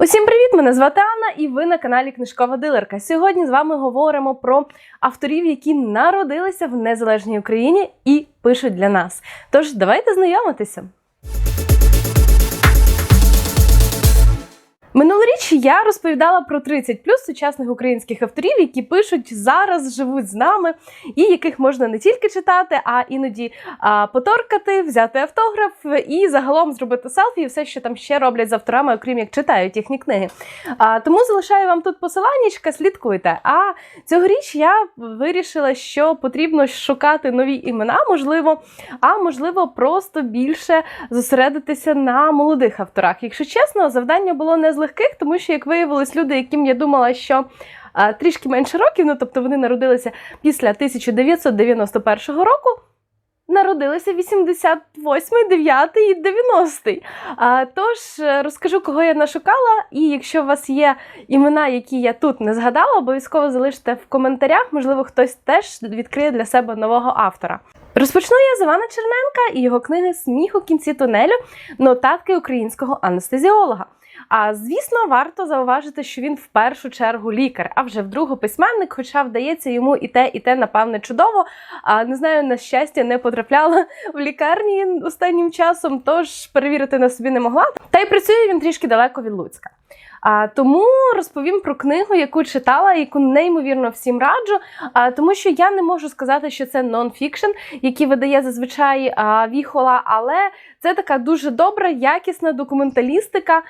Усім привіт! Мене звати Анна, і ви на каналі Книжкова Дилерка. Сьогодні з вами говоримо про авторів, які народилися в незалежній Україні і пишуть для нас. Тож давайте знайомитися. Минулоріч я розповідала про 30 плюс сучасних українських авторів, які пишуть зараз, живуть з нами, і яких можна не тільки читати, а іноді а, поторкати, взяти автограф і загалом зробити селфі, і все, що там ще роблять з авторами, окрім як читають їхні книги. А, тому залишаю вам тут посиланнячка, слідкуйте. А цьогоріч я вирішила, що потрібно шукати нові імена, можливо, а можливо, просто більше зосередитися на молодих авторах. Якщо чесно, завдання було не з легких, тому що, як виявилось, люди, яким я думала, що трішки менше років, ну тобто вони народилися після 1991 року. Народилися 88, 9 і 90. А, тож е, розкажу, кого я нашукала. І якщо у вас є імена, які я тут не згадала, обов'язково залиште в коментарях. Можливо, хтось теж відкриє для себе нового автора. Розпочну я з Івана Черненка і його книги Сміх у кінці тунелю нотатки українського анестезіолога. А звісно, варто зауважити, що він в першу чергу лікар, а вже вдруге письменник, хоча вдається йому і те, і те, напевне, чудово. А не знаю, на щастя, не потрапляла в лікарні останнім часом, тож перевірити на собі не могла. Та й працює він трішки далеко від Луцька. А, тому розповім про книгу, яку читала, яку неймовірно всім раджу. А, тому що я не можу сказати, що це нон-фікшн, який видає зазвичай а, віхола, але це така дуже добра, якісна документалістика,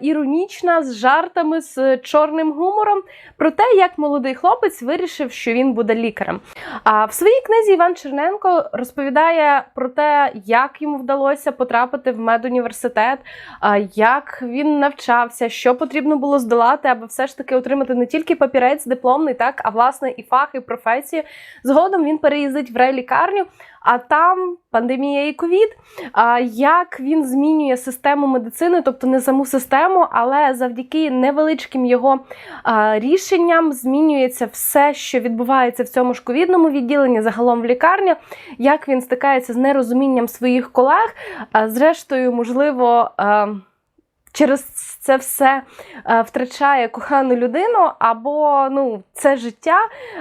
іронічна, з жартами, з чорним гумором про те, як молодий хлопець вирішив, що він буде лікарем. А в своїй книзі Іван Черненко розповідає про те, як йому вдалося потрапити в медуніверситет, як він навчався, що потрібно було здолати, аби все ж таки отримати не тільки папірець дипломний, так а власне і фах, і професію. Згодом він переїздить в райлікарню, а там пандемія і ковід. А як він змінює систему медицини, тобто не саму систему, але завдяки невеличким його рішенням змінюється все, що відбувається в цьому ж ковідному відділенні, загалом в лікарні, як він стикається з нерозумінням своїх колег, зрештою, можливо. Через це все е, втрачає кохану людину, або ну, це життя.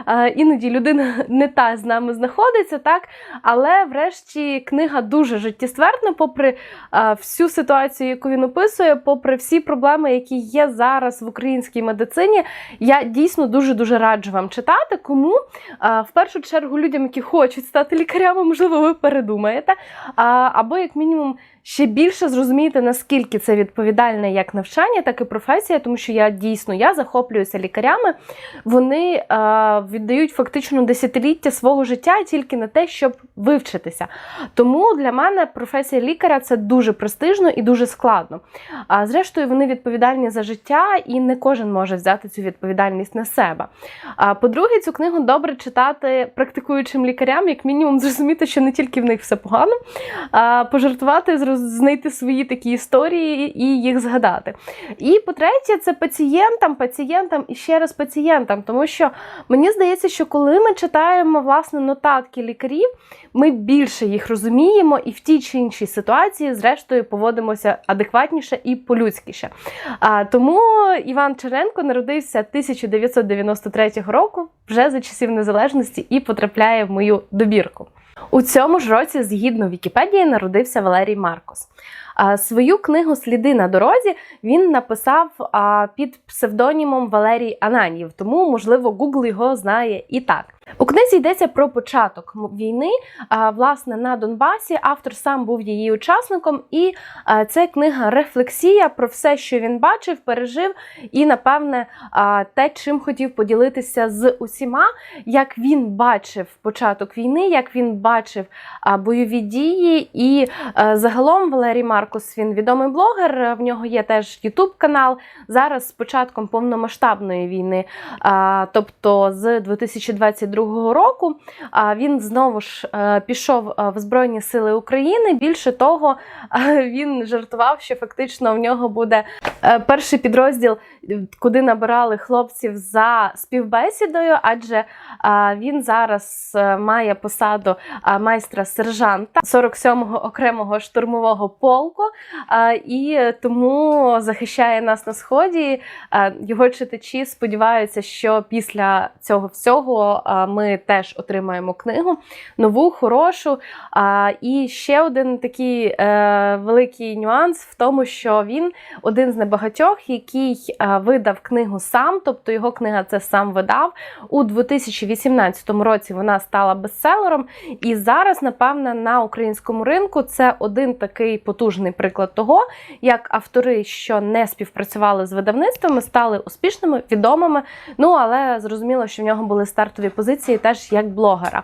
Е, іноді людина не та з нами знаходиться, так? Але врешті книга дуже життєствердна, попри е, всю ситуацію, яку він описує, попри всі проблеми, які є зараз в українській медицині. Я дійсно дуже-дуже раджу вам читати. Кому в першу чергу людям, які хочуть стати лікарями, можливо, ви передумаєте. Або, як мінімум, ще більше зрозумієте, наскільки це відповідальне як навчання, так і професія, тому що я дійсно я захоплююся лікарями. Вони е, віддають фактично десятиліття свого життя тільки на те, щоб вивчитися. Тому для мене професія лікаря це дуже престижно і дуже складно. А зрештою, вони відповідальні за життя, і не кожен може взяти цю відповідальність на себе. А по-друге, цю книгу добре читати практикуючим лікарям, як мінімум, зрозуміти, що не тільки в них все погано, а пожартувати з знайти свої такі історії і їх згадати. І по-третє, це пацієнтам, пацієнтам і ще раз пацієнтам. Тому що мені здається, що коли ми читаємо власне нотатки лікарів, ми більше їх розуміємо і в тій чи іншій ситуації, зрештою, поводимося адекватніше і по-людськіше. Тому Іван Черенко народився 1993 року, вже за часів незалежності, і потрапляє в мою добірку. У цьому ж році, згідно Вікіпедії, народився Валерій Маркос. Свою книгу Сліди на дорозі він написав під псевдонімом Валерій Ананів, тому, можливо, Google його знає і так. У книзі йдеться про початок війни. Власне, на Донбасі автор сам був її учасником, і це книга рефлексія про все, що він бачив, пережив, і, напевне, те, чим хотів поділитися з усіма, як він бачив початок війни, як він бачив бойові дії. І загалом Валерій Маркус він відомий блогер. В нього є теж Ютуб канал. Зараз з початком повномасштабної війни, тобто з 2022 року він знову ж е, пішов е, в Збройні Сили України. Більше того, він жартував, що фактично в нього буде е, перший підрозділ, куди набирали хлопців за співбесідою, адже він зараз має посаду майстра сержанта 47-го окремого штурмового полку. і тому захищає нас на сході. Його читачі сподіваються, що після цього всього ми теж отримаємо книгу нову, хорошу. І ще один такий е, великий нюанс в тому, що він один з небагатьох, який е, видав книгу сам, тобто його книга це сам видав. У 2018 році вона стала бестселером. І зараз, напевне, на українському ринку це один такий потужний приклад того, як автори, що не співпрацювали з видавництвами, стали успішними, відомими. Ну але зрозуміло, що в нього були стартові позиції теж як блогера.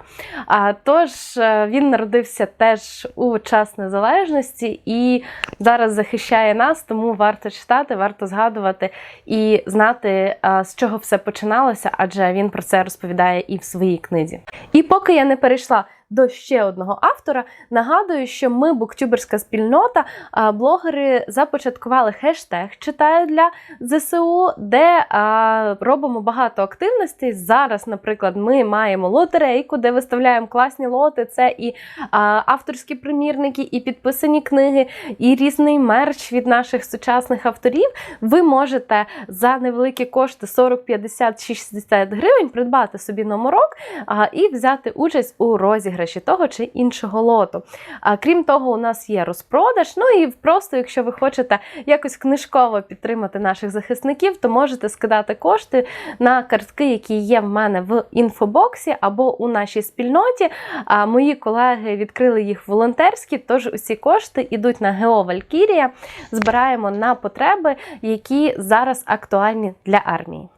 Тож е, він народився теж у час незалежності і зараз захищає нас, тому варто читати, варто згадувати і знати, з чого все починалося, адже він про це розповідає і в своїй книзі. І поки я не перейшла. До ще одного автора нагадую, що ми, буктюберська спільнота, блогери започаткували хештег Читаю для ЗСУ, де робимо багато активностей. Зараз, наприклад, ми маємо лотерейку, де виставляємо класні лоти. Це і авторські примірники, і підписані книги, і різний мерч від наших сучасних авторів. Ви можете за невеликі кошти 40, 50, 60 гривень придбати собі номерок і взяти участь у розіграші того чи іншого лоту. А крім того, у нас є розпродаж. Ну і просто, якщо ви хочете якось книжково підтримати наших захисників, то можете скидати кошти на картки, які є в мене в інфобоксі або у нашій спільноті. А мої колеги відкрили їх волонтерські, тож усі кошти йдуть на ГЕО Валькірія. Збираємо на потреби, які зараз актуальні для армії.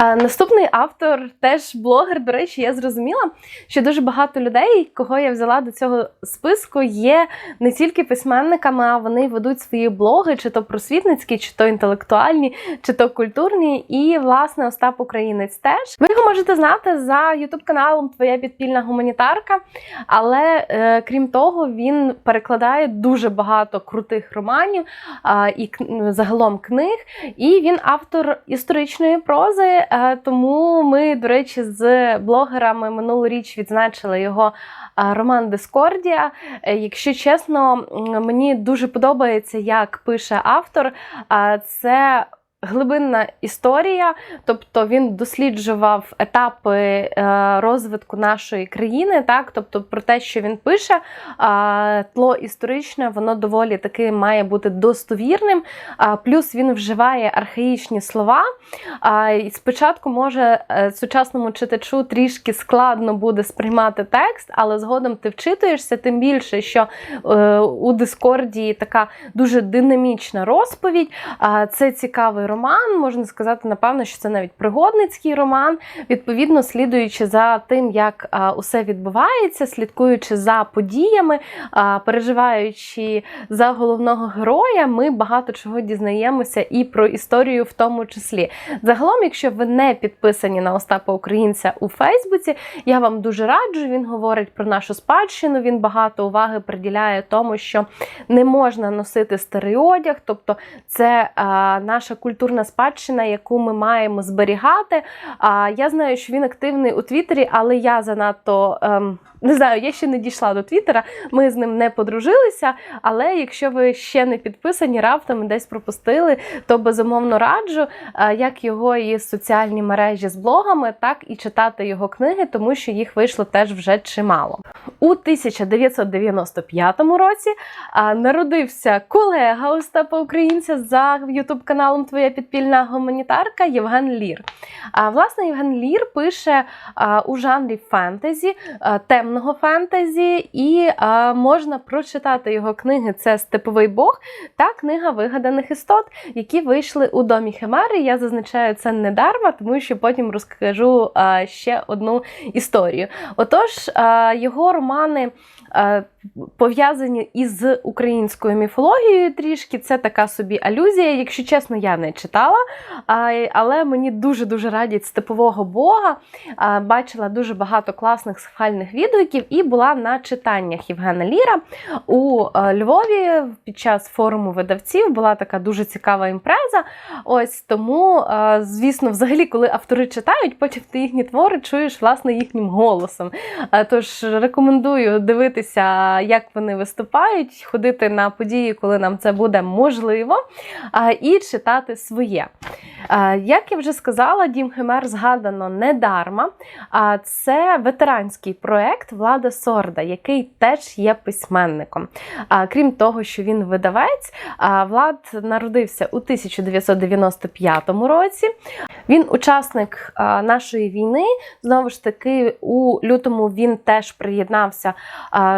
Наступний автор, теж блогер. До речі, я зрозуміла, що дуже багато людей, кого я взяла до цього списку, є не тільки письменниками, а вони ведуть свої блоги, чи то просвітницькі, чи то інтелектуальні, чи то культурні. І, власне, Остап Українець теж. Ви його можете знати за ютуб-каналом Твоя підпільна гуманітарка. Але е, крім того, він перекладає дуже багато крутих романів а, і загалом книг. І він автор історичної прози. Е, Тому ми, до речі, з блогерами минулоріч відзначили його роман Дискордія. Е, Якщо чесно, мені дуже подобається, як пише автор. Це глибинна історія, тобто він досліджував етапи е, розвитку нашої країни, так, тобто про те, що він пише, тло історичне, воно доволі таки має бути достовірним. А, Плюс він вживає архаїчні слова. І спочатку може е, сучасному читачу трішки складно буде сприймати текст, але згодом ти вчитуєшся, тим більше, що е, у Дискорді така дуже динамічна розповідь. Це цікавий роман. Можна сказати, напевно, що це навіть пригодницький роман. Відповідно, слідуючи за тим, як усе відбувається, слідкуючи за подіями, переживаючи за головного героя, ми багато чого дізнаємося і про історію в тому числі. Загалом, якщо ви не підписані на Остапа Українця у Фейсбуці, я вам дуже раджу. Він говорить про нашу спадщину. Він багато уваги приділяє тому, що не можна носити старий одяг, тобто це наша культурна спадщина, яку ми маємо зберігати. А я знаю, що він активний у Твіттері, але я занадто ем, не знаю, я ще не дійшла до Твіттера. Ми з ним не подружилися. Але якщо ви ще не підписані, раптом десь пропустили, то безумовно раджу е, як його і соціальні мережі з блогами, так і читати його книги, тому що їх вийшло теж вже чимало. У 1995 році народився колега Остапа Українця за ютуб каналом Твоя підпільна гуманітарка Євген Лір. А, власне, Євген Лір пише у жанрі фентезі, а, темного фентезі, і а, можна прочитати його книги. Це Степовий Бог та книга вигаданих істот, які вийшли у домі Химери. Я зазначаю це не дарма, тому що потім розкажу а, ще одну історію. Отож, а, його романи. а, Пов'язані із українською міфологією трішки, це така собі алюзія. Якщо чесно, я не читала, але мені дуже-дуже радять степового бога. Бачила дуже багато класних схвальних відгуків і була на читаннях Євгена Ліра у е, Львові під час форуму видавців. Була така дуже цікава імпреза. Ось тому, е, звісно, взагалі, коли автори читають, потім ти їхні твори чуєш власне їхнім голосом. Е, Тож рекомендую дивитися як вони виступають, ходити на події, коли нам це буде можливо, і читати своє. Як я вже сказала, Дім Химер згадано недарма. А це ветеранський проект Влада Сорда, який теж є письменником. Крім того, що він видавець, Влад народився у 1995 році. Він учасник нашої війни. Знову ж таки, у лютому він теж приєднався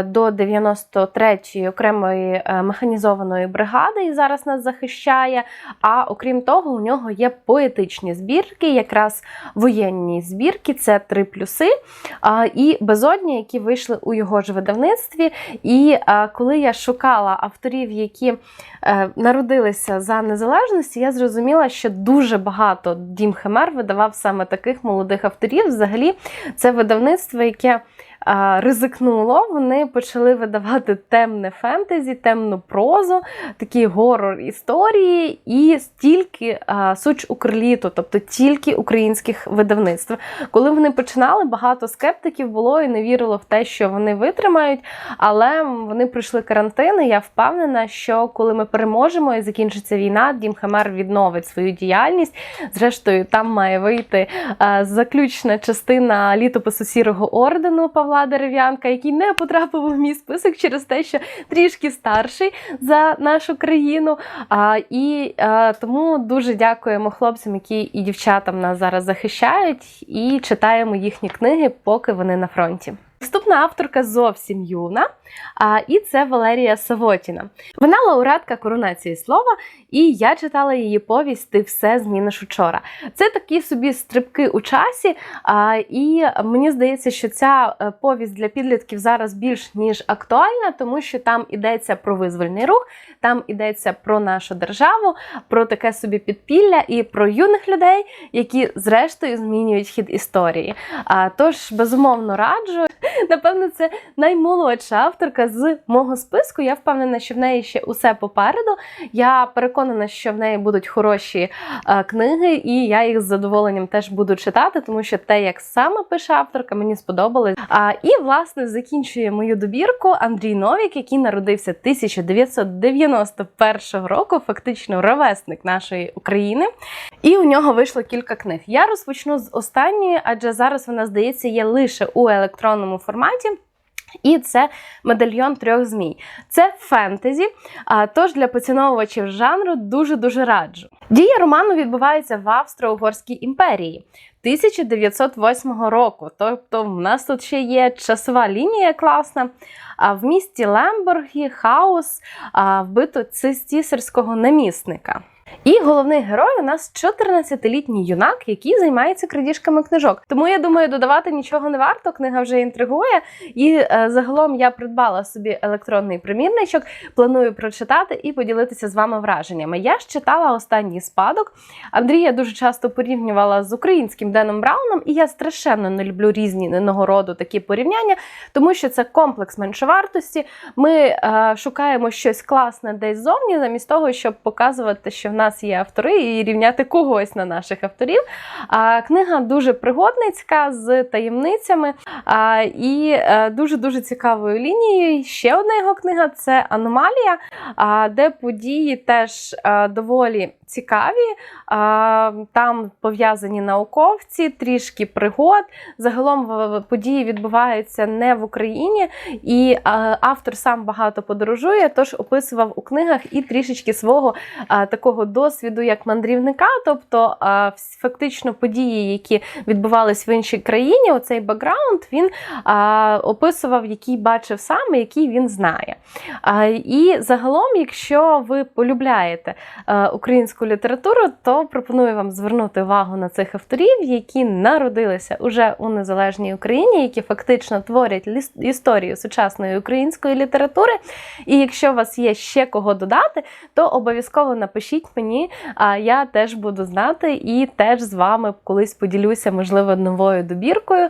до 93-ї окремої е, механізованої бригади і зараз нас захищає. А окрім того, у нього є поетичні збірки, якраз воєнні збірки, це три плюси. І безодні, які вийшли у його ж видавництві. І коли я шукала авторів, які е, народилися за незалежності, я зрозуміла, що дуже багато Дім Химер видавав саме таких молодих авторів. Взагалі, це видавництво, яке ризикнуло. Вони почали видавати темне фентезі, темну прозу, такі горор історії і стільки суч укрліту, тобто тільки українських видавництв. Коли вони починали, багато скептиків було і не вірило в те, що вони витримають. Але вони пройшли карантин. і Я впевнена, що коли ми переможемо і закінчиться війна, Дім Хемер відновить свою діяльність. Зрештою, там має вийти заключна частина літопису сірого ордену Павла Дерев'янка, який не потрапив у мій список через те, що трішки старший за нашу країну. А, і а, тому дуже дякуємо хлопцям, які і дівчатам нас зараз захищають, і читаємо їхні книги, поки вони на фронті. Наступна авторка зовсім юна, і це Валерія Савотіна. Вона лауреатка коронації слова, і я читала її повість Ти все зміниш учора. Це такі собі стрибки у часі, і мені здається, що ця е, повість для підлітків зараз більш ніж актуальна, тому що там йдеться про визвольний рух, там йдеться про нашу державу, про таке собі підпілля і про юних людей, які зрештою змінюють хід історії. А, тож, безумовно, раджу. Напевно, це наймолодша авторка з мого списку. Я впевнена, що в неї ще усе попереду. Я переконана, що в неї будуть хороші е, книги, і я їх з задоволенням теж буду читати, тому що те, як саме пише авторка, мені сподобалось. І, власне, закінчує мою добірку Андрій Новік, який народився 1991 року, фактично ровесник нашої України. І у нього вийшло кілька книг. Я розпочну з останньої, адже зараз вона, здається, є лише у електронному форматі. І це медальйон трьох змій. Це фентезі, тож для поціновувачів жанру дуже-дуже раджу. Дія роману відбувається в Австро-Угорській імперії 1908 року. Тобто, в нас тут ще є часова лінія класна. А в місті Лемборгі хаос вбито цисарського намісника. І головний герой у нас 14-літній юнак, який займається крадіжками книжок. Тому я думаю, додавати нічого не варто. Книга вже інтригує. І е, загалом я придбала собі електронний примірничок. Планую прочитати і поділитися з вами враженнями. Я ж читала останній спадок. Андрія дуже часто порівнювала з українським Деном Брауном, і я страшенно не люблю різні нагороду такі порівняння, тому що це комплекс меншовартості. Ми е, шукаємо щось класне десь зовні, замість того, щоб показувати, що в нас є автори, і рівняти когось на наших авторів. А книга дуже пригодницька з таємницями а, і дуже дуже цікавою лінією. Ще одна його книга це Аномалія, а, де події теж а, доволі цікаві. Там пов'язані науковці, трішки пригод. Загалом події відбуваються не в Україні, і автор сам багато подорожує, тож описував у книгах і трішечки свого такого досвіду як мандрівника, тобто фактично події, які відбувались в іншій країні, оцей бекграунд він описував, який бачив сам, і який він знає. І загалом, якщо ви полюбляєте українську літературу, то пропоную вам звернути увагу на цих авторів, які народилися уже у незалежній Україні, які фактично творять історію сучасної української літератури. І якщо у вас є ще кого додати, то обов'язково напишіть мені. Мені, а я теж буду знати і теж з вами колись поділюся, можливо, новою добіркою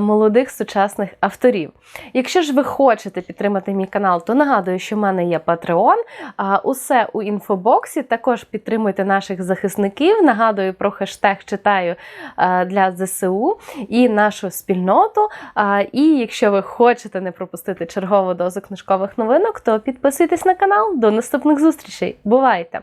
молодих сучасних авторів. Якщо ж ви хочете підтримати мій канал, то нагадую, що в мене є Patreon. Усе у інфобоксі. Також підтримуйте наших захисників. Нагадую про хештег читаю для ЗСУ і нашу спільноту. І якщо ви хочете не пропустити чергову дозу книжкових новинок, то підписуйтесь на канал. До наступних зустрічей. Бувайте!